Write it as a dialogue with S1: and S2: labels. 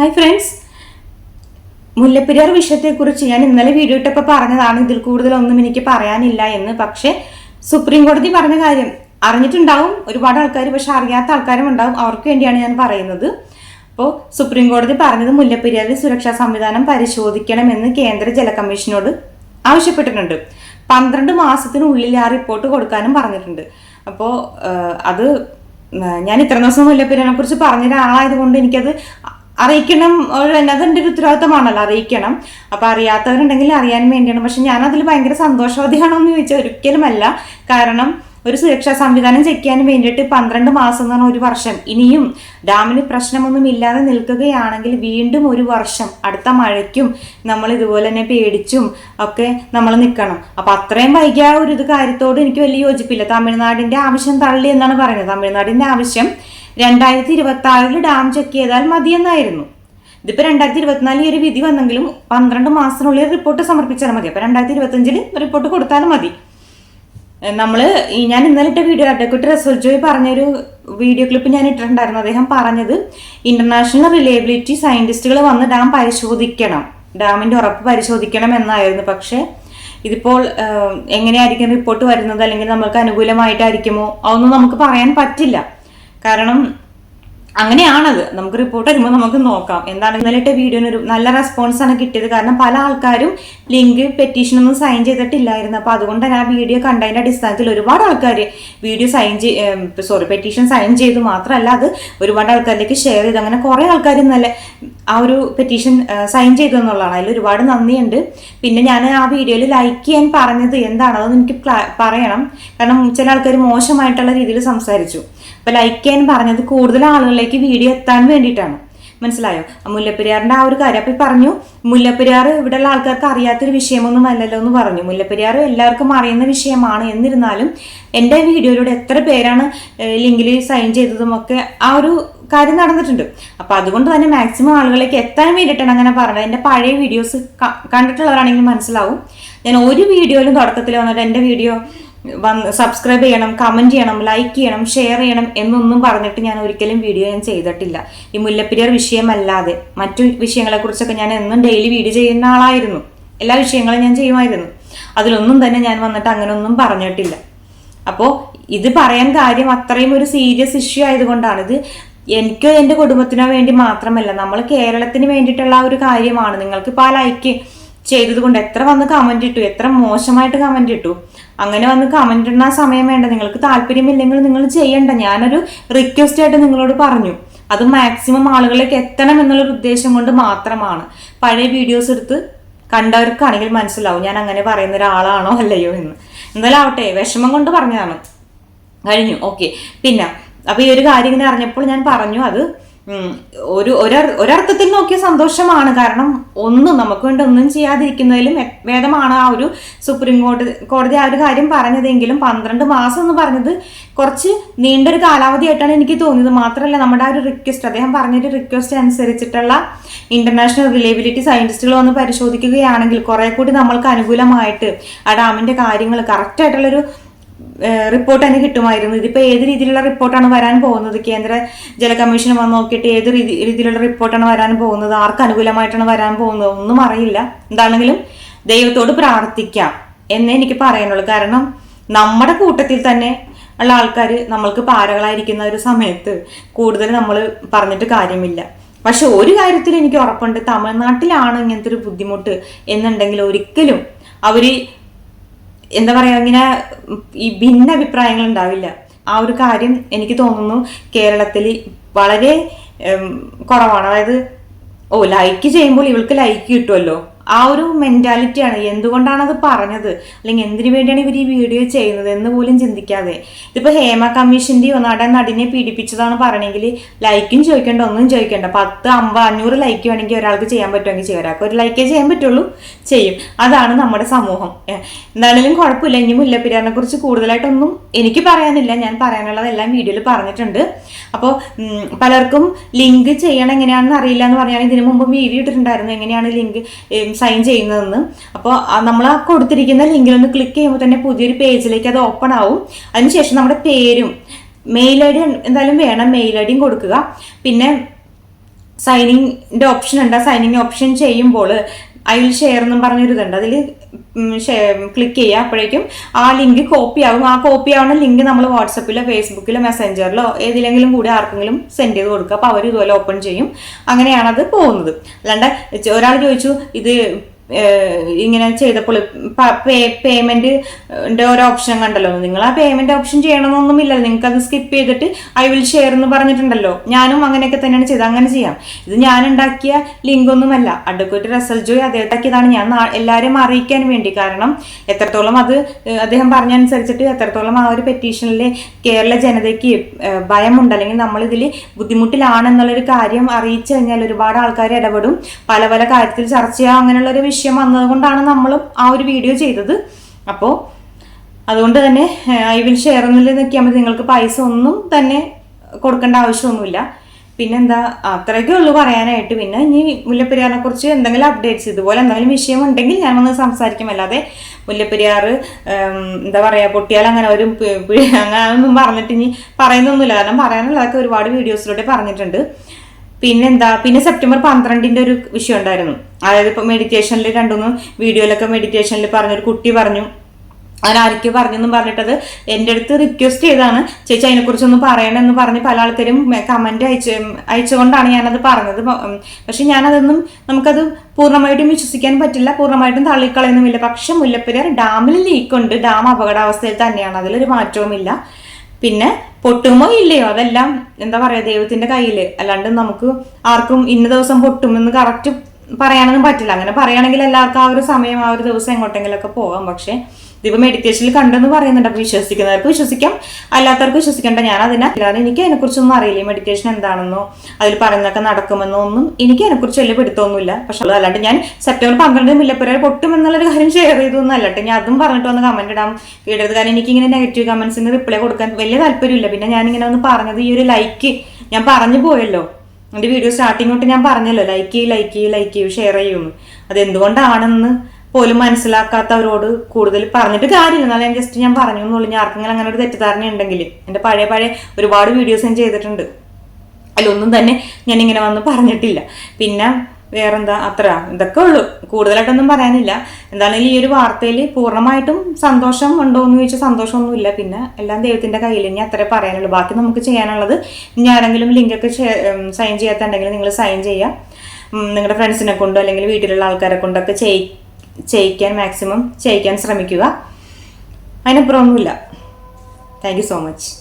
S1: Hi friends Mullaperiyar വിഷയത്തെക്കുറിച്ച് ഞാൻ ഇന്നലെ വീഡിയോ ഇട്ടപ്പോൾ പറഞ്ഞതാണ് ഇതിൽ കൂടുതലൊന്നും എനിക്ക് പറയാനില്ല എന്ന്. പക്ഷേ സുപ്രീം കോടതി പറഞ്ഞ കാര്യം അറിഞ്ഞിട്ടുണ്ടാവും. ഒരുപാട് ആൾക്കാർ പക്ഷെ അറിയാത്ത ആൾക്കാരും ഉണ്ടാവും. അവർക്ക് വേണ്ടിയാണ് ഞാൻ പറയുന്നത്. അപ്പോൾ സുപ്രീം കോടതി പറഞ്ഞത് മുല്ലപ്പെരിയാറിൽ സുരക്ഷാ സംവിധാനം പരിശോധിക്കണമെന്ന് കേന്ദ്ര ജല കമ്മീഷനോട് ആവശ്യപ്പെട്ടിട്ടുണ്ട്. പന്ത്രണ്ട് മാസത്തിനുള്ളിൽ ആ റിപ്പോർട്ട് കൊടുക്കാനും പറഞ്ഞിട്ടുണ്ട്. അപ്പോൾ അത് ഞാൻ ഇത്ര ദിവസം മുല്ലപ്പെരിയാറിനെ കുറിച്ച് പറഞ്ഞ ഒരാളായതുകൊണ്ട് എനിക്കത് അറിയിക്കണം. ഒരു എന്റെ ഒരു ഉത്തരവാദിത്തമാണല്ലോ അറിയിക്കണം. അപ്പം അറിയാത്തവരുണ്ടെങ്കിൽ അറിയാൻ വേണ്ടിയാണ്. പക്ഷെ ഞാൻ അതിൽ ഭയങ്കര സന്തോഷവതിയാണോ എന്ന് ചോദിച്ചാൽ ഒരിക്കലുമല്ല. കാരണം ഒരു സുരക്ഷാ സംവിധാനം ചെയ്യാൻ വേണ്ടിയിട്ട് പന്ത്രണ്ട് മാസം എന്ന് പറഞ്ഞ ഒരു വർഷം. ഇനിയും ഡാമിന് പ്രശ്നമൊന്നും ഇല്ലാതെ നിൽക്കുകയാണെങ്കിൽ വീണ്ടും ഒരു വർഷം അടുത്ത മഴയ്ക്കും നമ്മൾ ഇതുപോലെ തന്നെ പേടിച്ചും ഒക്കെ നമ്മൾ നിൽക്കണം. അപ്പം അത്രയും വൈകിയ ഒരു ഇത് കാര്യത്തോട് എനിക്ക് വലിയ യോജിപ്പില്ല. തമിഴ്നാടിന്റെ ആവശ്യം തള്ളി എന്നാണ് പറയുന്നത്. തമിഴ്നാടിന്റെ ആവശ്യം രണ്ടായിരത്തി ഇരുപത്തി ആറിൽ ഡാം ചെക്ക് ചെയ്താൽ മതിയെന്നായിരുന്നു. ഇതിപ്പോ രണ്ടായിരത്തി ഇരുപത്തിനാലിൽ ഒരു വിധി വന്നെങ്കിലും പന്ത്രണ്ട് മാസത്തിനുള്ളിൽ റിപ്പോർട്ട് സമർപ്പിച്ചാൽ മതി. അപ്പൊ രണ്ടായിരത്തി ഇരുപത്തഞ്ചിൽ റിപ്പോർട്ട് കൊടുത്താൽ മതി. നമ്മൾ ഞാൻ ഇന്നലെ ഇട്ട വീഡിയോ അഡ്വക്കേറ്റ് റസൽ പറഞ്ഞൊരു വീഡിയോ ക്ലിപ്പ് ഞാൻ ഇട്ടിട്ടുണ്ടായിരുന്നു. അദ്ദേഹം പറഞ്ഞത് ഇന്റർനാഷണൽ റിലയബിലിറ്റി സയന്റിസ്റ്റുകൾ വന്ന് ഡാം പരിശോധിക്കണം. ഡാമിന്റെ ഉറപ്പ് പരിശോധിക്കണം എന്നായിരുന്നു. പക്ഷേ ഇതിപ്പോൾ എങ്ങനെയായിരിക്കും റിപ്പോർട്ട് വരുന്നത്? അല്ലെങ്കിൽ നമ്മൾക്ക് അനുകൂലമായിട്ടായിരിക്കുമോ? അതൊന്നും നമുക്ക് പറയാൻ പറ്റില്ല. കാരണം അങ്ങനെയാണത്. നമുക്ക് റിപ്പോർട്ട് വരുമ്പോൾ നമുക്ക് നോക്കാം. എന്താണ് ഇന്നലെ ഇട്ട വീഡിയോന് ഒരു നല്ല റെസ്പോൺസ് ആണ് കിട്ടിയത്. കാരണം പല ആൾക്കാരും ലിങ്ക് പെറ്റീഷൻ ഒന്നും സൈൻ ചെയ്തിട്ടില്ലായിരുന്നു. അപ്പോൾ തന്നെ ആ വീഡിയോ കണ്ടതിന്റെ അടിസ്ഥാനത്തിൽ ഒരുപാട് ആൾക്കാർ video sign sorry petition sign ചെയ്തു. മാത്രമല്ല അത് ഒരുപാട് ആൾക്കാരിലേക്ക് ഷെയർ ചെയ്തു. അങ്ങനെ കുറേ ആൾക്കാർ ഇന്നലെ ആ ഒരു പെറ്റീഷൻ സൈൻ ചെയ്തു എന്നുള്ളതാണ്. അതിൽ ഒരുപാട് നന്ദിയുണ്ട്. പിന്നെ ഞാൻ ആ വീഡിയോയിൽ ലൈക്ക് ചെയ്യാൻ പറഞ്ഞത് എന്താണ് അതൊന്നും എനിക്ക് പറയണം. കാരണം ചില ആൾക്കാർ മോശമായിട്ടുള്ള രീതിയിൽ സംസാരിച്ചു. അപ്പൊ ലൈക്ക് ചെയ്യാൻ പറഞ്ഞത് കൂടുതൽ ആളുകളിലേക്ക് വീഡിയോ എത്താൻ വേണ്ടിയിട്ടാണ്. മനസ്സിലായോ? മുല്ലപ്പെരിയാറിന്റെ ആ ഒരു കാര്യം. അപ്പോൾ പറഞ്ഞു മുല്ലപ്പെരിയാർ ഇവിടെയുള്ള ആൾക്കാർക്ക് അറിയാത്തൊരു വിഷയമൊന്നും അല്ലല്ലോ എന്ന് പറഞ്ഞു. മുല്ലപ്പെരിയാർ എല്ലാവർക്കും അറിയുന്ന വിഷയമാണ് എന്നിരുന്നാലും എന്റെ വീഡിയോയിലൂടെ എത്ര പേരാണ് ലിങ്കിൽ സൈൻ ചെയ്തതും ഒക്കെ ആ ഒരു കാര്യം നടന്നിട്ടുണ്ട്. അപ്പോൾ അതുകൊണ്ട് തന്നെ മാക്സിമം ആളുകളിലേക്ക് എത്താൻ വേണ്ടിയിട്ടാണ് അങ്ങനെ പറഞ്ഞത്. എന്റെ പഴയ വീഡിയോസ് കണ്ടിട്ടുള്ളവരാണെങ്കിൽ മനസ്സിലാവും. ഞാൻ ഒരു വീഡിയോയിലും തുടക്കത്തിൽ വന്നിട്ട് എന്റെ വീഡിയോ വന്ന് സബ്സ്ക്രൈബ് ചെയ്യണം കമന്റ് ചെയ്യണം ലൈക്ക് ചെയ്യണം ഷെയർ ചെയ്യണം എന്നൊന്നും പറഞ്ഞിട്ട് ഞാൻ ഒരിക്കലും വീഡിയോ ഞാൻ ചെയ്തിട്ടില്ല. ഈ മുല്ലപ്പെരിയാർ വിഷയമല്ലാതെ മറ്റു വിഷയങ്ങളെക്കുറിച്ചൊക്കെ ഞാൻ എന്നും ഡെയിലി വീഡിയോ ചെയ്യുന്ന ആളായിരുന്നു. എല്ലാ വിഷയങ്ങളും ഞാൻ ചെയ്യുമായിരുന്നു. അതിലൊന്നും തന്നെ ഞാൻ വന്നിട്ട് അങ്ങനെ ഒന്നും പറഞ്ഞിട്ടില്ല. അപ്പോൾ ഇത് പറയാൻ കാര്യം അത്രയും ഒരു സീരിയസ് ഇഷ്യൂ ആയതുകൊണ്ടാണ്. ഇത് എനിക്കോ എന്റെ കുടുംബത്തിനോ വേണ്ടി മാത്രമല്ല നമ്മൾ കേരളത്തിന് വേണ്ടിയിട്ടുള്ള ഒരു കാര്യമാണ്. നിങ്ങൾക്ക് ഇപ്പോൾ ആ ലൈക്ക് ചെയ്തത് കൊണ്ട് എത്ര വന്ന് കമന്റ് ഇട്ടു? എത്ര മോശമായിട്ട് കമന്റ് ഇട്ടു? അങ്ങനെ വന്ന് കമന്റ് ഇടുന്ന സമയം വേണ്ട. നിങ്ങൾക്ക് താല്പര്യമില്ലെങ്കിൽ നിങ്ങൾ ചെയ്യണ്ട. ഞാനൊരു റിക്വസ്റ്റ് ആയിട്ട് നിങ്ങളോട് പറഞ്ഞു. അത് മാക്സിമം ആളുകളിലേക്ക് എത്തണം എന്നുള്ളൊരു ഉദ്ദേശം കൊണ്ട് മാത്രമാണ്. പഴയ വീഡിയോസ് എടുത്ത് കണ്ടവർക്കാണെങ്കിൽ മനസ്സിലാവും. ഞാൻ അങ്ങനെ പറയുന്ന ഒരാളാണോ അല്ലയോ എന്ന്. എന്തായാലും ആവട്ടെ വിഷമം കൊണ്ട് പറഞ്ഞതാണ്. കഴിഞ്ഞു. ഓക്കെ പിന്നെ അപ്പൊ ഈ ഒരു കാര്യം ഇങ്ങനെ അറിഞ്ഞപ്പോൾ ഞാൻ പറഞ്ഞു അത് ഒരു ഒരർ- ഒരർത്ഥത്തിൽ നോക്കിയ സന്തോഷമാണ്. കാരണം ഒന്നും നമുക്ക് വേണ്ടി ഒന്നും ചെയ്യാതിരിക്കുന്നതിലും വേദമാണ് ആ ഒരു സുപ്രീം കോടതി കോടതി ആ ഒരു കാര്യം പറഞ്ഞതെങ്കിലും പന്ത്രണ്ട് മാസം എന്ന് പറഞ്ഞത് കുറച്ച് നീണ്ടൊരു കാലാവധിയായിട്ടാണ് എനിക്ക് തോന്നിയത്. മാത്രമല്ല നമ്മുടെ ആ ഒരു റിക്വസ്റ്റ് അദ്ദേഹം പറഞ്ഞൊരു റിക്വസ്റ്റ് അനുസരിച്ചിട്ടുള്ള ഇന്റർനാഷണൽ റിലേബിലിറ്റി സയന്റിസ്റ്റുകൾ വന്ന് പരിശോധിക്കുകയാണെങ്കിൽ കുറെ കൂടി നമ്മൾക്ക് അനുകൂലമായിട്ട് ആ ഡാമിന്റെ കാര്യങ്ങൾ കറക്റ്റ് ആയിട്ടുള്ളൊരു റിപ്പോർട്ട് തന്നെ കിട്ടുമായിരുന്നു. ഇതിപ്പോൾ ഏത് രീതിയിലുള്ള റിപ്പോർട്ടാണ് വരാൻ പോകുന്നത്? കേന്ദ്ര ജല കമ്മീഷൻ വന്ന് നോക്കിയിട്ട് ഏത് രീതി രീതിയിലുള്ള റിപ്പോർട്ടാണ് വരാൻ പോകുന്നത്? ആർക്ക് അനുകൂലമായിട്ടാണ് വരാൻ പോകുന്നത്? ഒന്നും അറിയില്ല. എന്താണെങ്കിലും ദൈവത്തോട് പ്രാർത്ഥിക്കാം എന്നേ എനിക്ക് പറയാനുള്ളൂ. കാരണം നമ്മുടെ കൂട്ടത്തിൽ തന്നെ ഉള്ള ആൾക്കാർ നമ്മൾക്ക് പാരകളായിരിക്കുന്ന ഒരു സമയത്ത് കൂടുതൽ നമ്മൾ പറഞ്ഞിട്ട് കാര്യമില്ല. പക്ഷെ ഒരു കാര്യത്തിൽ എനിക്ക് ഉറപ്പുണ്ട്. തമിഴ്നാട്ടിലാണ് ഇങ്ങനത്തെ ഒരു ബുദ്ധിമുട്ട് എന്നുണ്ടെങ്കിൽ ഒരിക്കലും അവർ എന്താ പറയുക ഇങ്ങനെ ഈ ഭിന്ന അഭിപ്രായങ്ങൾ ഉണ്ടാവില്ല. ആ ഒരു കാര്യം എനിക്ക് തോന്നുന്നു കേരളത്തിൽ വളരെ കുറവാണ്. അതായത് ഓ ലൈക്ക് ചെയ്യുമ്പോൾ ഇവൾക്ക് ലൈക്ക് കിട്ടുമല്ലോ ആ ഒരു മെന്റാലിറ്റിയാണ് എന്തുകൊണ്ടാണ് അത് പറഞ്ഞത്? അല്ലെങ്കിൽ എന്തിനു വേണ്ടിയാണ് ഇവർ ഈ വീഡിയോ ചെയ്യുന്നത് എന്ന് പോലും ചിന്തിക്കാതെ. ഇതിപ്പോൾ ഹേമ കമ്മീഷന്റെയോ നടൻ നടിനെ പീഡിപ്പിച്ചതാണ് പറയണമെങ്കിൽ ലൈക്കും ചോദിക്കേണ്ട ഒന്നും ചോദിക്കേണ്ട. പത്ത് അമ്പത് അഞ്ഞൂറ് ലൈക്ക് വേണമെങ്കിൽ ഒരാൾക്ക് ചെയ്യാൻ പറ്റുമെങ്കിൽ ചെയ്യാം. ഒരാൾക്ക് ഒരു ലൈക്കേ ചെയ്യാൻ പറ്റുള്ളൂ ചെയ്യും. അതാണ് നമ്മുടെ സമൂഹം. എന്താണെങ്കിലും കുഴപ്പമില്ല. ഇനി മുല്ലപ്പെരിയാറിനെ കുറിച്ച് കൂടുതലായിട്ടൊന്നും എനിക്ക് പറയാനില്ല. ഞാൻ പറയാനുള്ളതെല്ലാം വീഡിയോയിൽ പറഞ്ഞിട്ടുണ്ട്. അപ്പോൾ പലർക്കും ലിങ്ക് ചെയ്യണം എങ്ങനെയാണെന്ന് അറിയില്ല എന്ന് പറഞ്ഞാൽ ഇതിനു മുമ്പ് വീഡിയോ ഇട്ടിട്ടുണ്ടായിരുന്നു. എങ്ങനെയാണ് ലിങ്ക് സൈൻ ചെയ്യുന്നതെന്ന്. അപ്പോൾ നമ്മൾ ആ കൊടുത്തിരിക്കുന്ന ലിങ്കിൽ ഒന്ന് ക്ലിക്ക് ചെയ്യുമ്പോൾ തന്നെ പുതിയൊരു പേജിലേക്ക് അത് ഓപ്പൺ ആവും. അതിനുശേഷം നമ്മുടെ പേരും മെയിൽ ഐ ഡി എന്തായാലും വേണം മെയിൽ ഐ ഡിയും കൊടുക്കുക. പിന്നെ സൈനിങ്ങിന്റെ ഓപ്ഷൻ ഉണ്ട്. സൈനിങ് ഓപ്ഷൻ ചെയ്യുമ്പോൾ ഐ വിൽ ഷെയർ എന്നും പറഞ്ഞൊരു ഇതുണ്ട് അതിൽ ക്ലിക്ക് ചെയ്യുക അപ്പോഴേക്കും ആ ലിങ്ക് കോപ്പി ആവും. ആ കോപ്പി ആവുന്ന ലിങ്ക് നമ്മൾ വാട്സപ്പിലോ ഫേസ്ബുക്കിലോ മെസ്സഞ്ചറിലോ ഏതിലെങ്കിലും കൂടി ആർക്കെങ്കിലും സെൻഡ് ചെയ്ത് കൊടുക്കുക. അപ്പോൾ അവർ ഇതുപോലെ ഓപ്പൺ ചെയ്യും. അങ്ങനെയാണത് പോകുന്നത്. അല്ലാണ്ട് ഒരാൾ ചോദിച്ചു ഇത് ഇങ്ങനെ ചെയ്തപ്പോൾ പേയ്മെന്റ് ഒരു ഓപ്ഷൻ കണ്ടല്ലോ. നിങ്ങൾ ആ പേയ്മെന്റ് ഓപ്ഷൻ ചെയ്യണമെന്നൊന്നുമില്ല നിങ്ങൾക്ക് അത് സ്കിപ്പ് ചെയ്തിട്ട് ഐ വിൽ ഷെയർ എന്ന് പറഞ്ഞിട്ടുണ്ടല്ലോ. ഞാനും അങ്ങനെയൊക്കെ തന്നെയാണ് ചെയ്തത്. അങ്ങനെ ചെയ്യാം. ഇത് ഞാൻ ഉണ്ടാക്കിയ ലിങ്ക് ഒന്നുമല്ല. അഡ്വക്കേറ്റ് റസൽ ജോയ് അദ്ദേഹത്താക്കിയതാണ്. ഞാൻ എല്ലാവരെയും അറിയിക്കാൻ വേണ്ടി. കാരണം എത്രത്തോളം അത് അദ്ദേഹം പറഞ്ഞനുസരിച്ചിട്ട് എത്രത്തോളം ആ ഒരു പെറ്റീഷനിൽ കേരള ജനതയ്ക്ക് ഭയമുണ്ട് അല്ലെങ്കിൽ നമ്മൾ ഇതിൽ ബുദ്ധിമുട്ടിലാണെന്നുള്ളൊരു കാര്യം അറിയിച്ചു കഴിഞ്ഞാൽ ഒരുപാട് ആൾക്കാർ ഇടപെടും. പല പല കാര്യത്തിൽ ചർച്ച ചെയ്യാം അങ്ങനെയുള്ള ഒരു വിഷയം വന്നതുകൊണ്ടാണ് നമ്മളും ആ ഒരു വീഡിയോ ചെയ്തത്. അപ്പോൾ അതുകൊണ്ട് തന്നെ ഐ വിൽ ഷെയർ എന്നിൽ നിൽക്കാൻ മതി. നിങ്ങൾക്ക് പൈസ ഒന്നും തന്നെ കൊടുക്കേണ്ട ആവശ്യമൊന്നുമില്ല. പിന്നെന്താ അത്രയൊക്കെ ഉള്ളൂ പറയാനായിട്ട്. പിന്നെ ഇനി മുല്ലപ്പെരിയാറിനെ കുറിച്ച് എന്തെങ്കിലും അപ്ഡേറ്റ്സ് ഇതുപോലെ എന്തെങ്കിലും വിഷയം ഉണ്ടെങ്കിൽ ഞാൻ വന്ന് സംസാരിക്കും. അല്ലാതെ മുല്ലപ്പെരിയാർ എന്താ പറയുക പൊട്ടിയാൽ അങ്ങനെ ഒരു അങ്ങനെ ഒന്നും പറഞ്ഞിട്ട് ഇനി പറയുന്നൊന്നുമില്ല. കാരണം പറയാനുള്ളതൊക്കെ ഒരുപാട് വീഡിയോസിലൂടെ പറഞ്ഞിട്ടുണ്ട്. പിന്നെന്താ? പിന്നെ സെപ്റ്റംബർ പന്ത്രണ്ടിന്റെ ഒരു വിഷയം ഉണ്ടായിരുന്നു. അതായത് ഇപ്പൊ മെഡിറ്റേഷനിൽ രണ്ടുമൂന്ന് വീഡിയോയിലൊക്കെ മെഡിറ്റേഷനിൽ പറഞ്ഞൊരു കുട്ടി പറഞ്ഞു. ആരൊക്കെ പറഞ്ഞെന്നും പറഞ്ഞിട്ടത് എന്റെ അടുത്ത് റിക്വസ്റ്റ് ചെയ്താണ്. ചേച്ചി അതിനെക്കുറിച്ചൊന്ന് പറയണമെന്ന് പറഞ്ഞ് പല ആൾക്കാരും കമന്റ് അയച്ച് അയച്ചുകൊണ്ടാണ് ഞാനത് പറഞ്ഞത്. പക്ഷെ ഞാനതൊന്നും നമുക്കത് പൂർണമായിട്ടും വിശ്വസിക്കാൻ പറ്റില്ല. പൂർണമായിട്ടും തള്ളിക്കളയുന്നുമില്ല. പക്ഷെ മുല്ലപ്പെരിയാർ ഡാമിൽ ലീക്ക് ഉണ്ട്. ഡാം അപകടാവസ്ഥയിൽ തന്നെയാണ്. അതിലൊരു മാറ്റവുമില്ല. പിന്നെ പൊട്ടുമോ ഇല്ലയോ അതെല്ലാം എന്താ പറയാ ദൈവത്തിന്റെ കയ്യിൽ. അല്ലാണ്ട് നമുക്ക് ആർക്കും ഇന്ന ദിവസം പൊട്ടുമെന്ന് കറക്റ്റ് പറയാനൊന്നും പറ്റില്ല. അങ്ങനെ പറയുകയാണെങ്കിൽ എല്ലാവർക്കും ആ ഒരു സമയം ആ ഒരു ദിവസം എങ്ങോട്ടെങ്കിലൊക്കെ പോകാം. പക്ഷെ ഇതിപ്പോ മെഡിറ്റേഷനിൽ കണ്ടെന്ന് പറയുന്നുണ്ട്. അപ്പൊ വിശ്വസിക്കുന്നവർക്ക് വിശ്വസിക്കാം. അല്ലാത്തവർക്ക് വിശ്വസിക്കേണ്ട. ഞാൻ അതിനെ അല്ലാതെ എനിക്ക് അതിനെക്കുറിച്ചൊന്നും അറിയില്ല. മെഡിറ്റേഷൻ എന്താണെന്നോ അതിൽ പറയുന്നതൊക്കെ നടക്കുമെന്നോ ഒന്നും എനിക്ക് അതിനെക്കുറിച്ച് വലിയ പിടുത്തമൊന്നുമില്ല. പക്ഷെ അത് അല്ലാണ്ട് ഞാൻ സെപ്റ്റംബർ പന്ത്രണ്ട് മുല്ലപ്പുര പൊട്ടും എന്നുള്ളൊരു കാര്യം ഷെയർ ചെയ്തൊന്നും അല്ലട്ടെ ഞാൻ അതും പറഞ്ഞിട്ട് വന്ന് കമന്റ് ഇടാം. ഇടരുത് കാരണം എനിക്ക് ഇങ്ങനെ നെഗറ്റീവ് കമന്റ്സിന് റിപ്ലൈ കൊടുക്കാൻ വലിയ താല്പര്യമില്ല. പിന്നെ ഞാൻ ഇങ്ങനെ ഒന്ന് പറഞ്ഞത് ഈ ഒരു ലൈക്ക് ഞാൻ പറഞ്ഞു പോയല്ലോ. എന്റെ വീഡിയോ സ്റ്റാർട്ടിങ് തൊട്ട് ഞാൻ പറഞ്ഞല്ലോ ലൈക്ക് ചെയ്യ് ലൈക്ക് ചെയ്യ് ലൈക്ക് ചെയ്യൂ ഷെയർ ചെയ്യുമെന്ന്. അത് എന്തുകൊണ്ടാണെന്ന് പോലും മനസ്സിലാക്കാത്തവരോട് കൂടുതൽ പറഞ്ഞിട്ട് കാര്യമില്ല. എന്നാലും ഞാൻ ജസ്റ്റ് ഞാൻ പറഞ്ഞു എന്നുള്ളൂ. ഞാൻ ആർക്കെങ്കിലും അങ്ങനെ ഒരു തെറ്റിദ്ധാരണ ഉണ്ടെങ്കിൽ എന്റെ പഴയ പഴയ ഒരുപാട് വീഡിയോസ് ഞാൻ ചെയ്തിട്ടുണ്ട്. അതിലൊന്നും തന്നെ ഞാൻ ഇങ്ങനെ വന്ന് പറഞ്ഞിട്ടില്ല. പിന്നെ വേറെന്താ? അത്ര. ഇതൊക്കെ ഉള്ളൂ. കൂടുതലായിട്ടൊന്നും പറയാനില്ല. എന്താണെങ്കിലും ഈ ഒരു വാർത്തയിൽ പൂർണമായിട്ടും സന്തോഷം ഉണ്ടോ എന്ന് ചോദിച്ചാൽ സന്തോഷമൊന്നുമില്ല. പിന്നെ എല്ലാം ദൈവത്തിന്റെ കയ്യിൽ ഇനി അത്രേ പറയാനുള്ളൂ. ബാക്കി നമുക്ക് ചെയ്യാനുള്ളത് ഇനി ആരെങ്കിലും ലിങ്കൊക്കെ സൈൻ ചെയ്യാത്തുണ്ടെങ്കിൽ നിങ്ങൾ സൈൻ ചെയ്യുക. നിങ്ങളുടെ ഫ്രണ്ട്സിനെ കൊണ്ടോ അല്ലെങ്കിൽ വീട്ടിലുള്ള ആൾക്കാരെ കൊണ്ടൊക്കെ ചെയ് ചെയ്യിക്കാൻ മാക്സിമം ചെയ്യിക്കാൻ ശ്രമിക്കുക. അതിനപ്പുറമൊന്നുമില്ല. Thank you so much